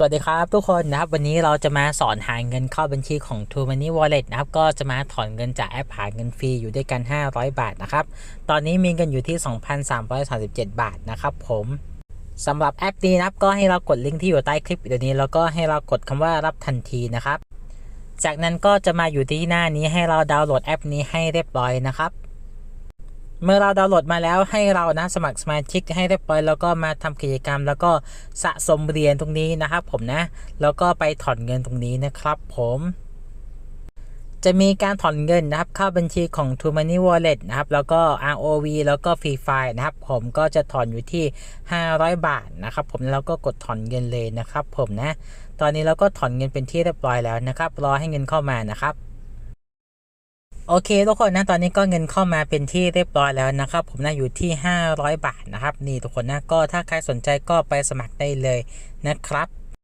สวัสดีครับทุกคนนะครับวันนี้เราจะมาสอนหาเงินเข้าบัญชีของ t r u Money Wallet นะครับก็จะมาถอนเงินจากแอปหาเงินฟรีอยู่ด้วยกัน 500 บาทนะครับตอนนี้มีเงินอยู่ที่ 2,337 บาทนะครับผมสำหรับแอปนี้นะครับก็ให้เรากดลิงก์ที่อยู่ใต้คลิปวิดีโอนี้แล้วก็ให้เรากดคำว่ารับทันทีนะครับ จากนั้นก็จะมาอยู่ที่หน้านี้ให้เราดาวน์โหลดแอปนี้ให้เรียบร้อยนะครับ เมื่อเราดาวน์โหลดมาแล้วให้เรานะสมัครสมาชิกให้เรียบร้อยแล้วก็มาทำกิจกรรม แล้วก็สะสมเหรียญตรงนี้นะครับผมนะ แล้วก็ไปถอนเงินตรงนี้นะครับผมจะมีการถอนเงินนะครับเข้าบัญชีของ True Money Wallet นะครับแล้วก็ ROV แล้วก็ Free Fire นะครับ ผมก็จะถอนอยู่ที่ 500 บาทนะครับ ผมแล้วก็กดถอนเงินเลยนะครับ ผมนะ ตอนนี้เราก็ถอนเงินเป็นที่เรียบร้อยแล้วนะครับ รอให้เงินเข้ามานะครับ โอเคทุกคนนะตอนนี้ก็เงินเข้ามาเป็นที่เรียบร้อยแล้วนะครับ ผมนะอยู่ที่ 500 บาทนะครับ นี่ทุกคนนะก็ถ้าใครสนใจก็ไปสมัครได้เลยนะครับ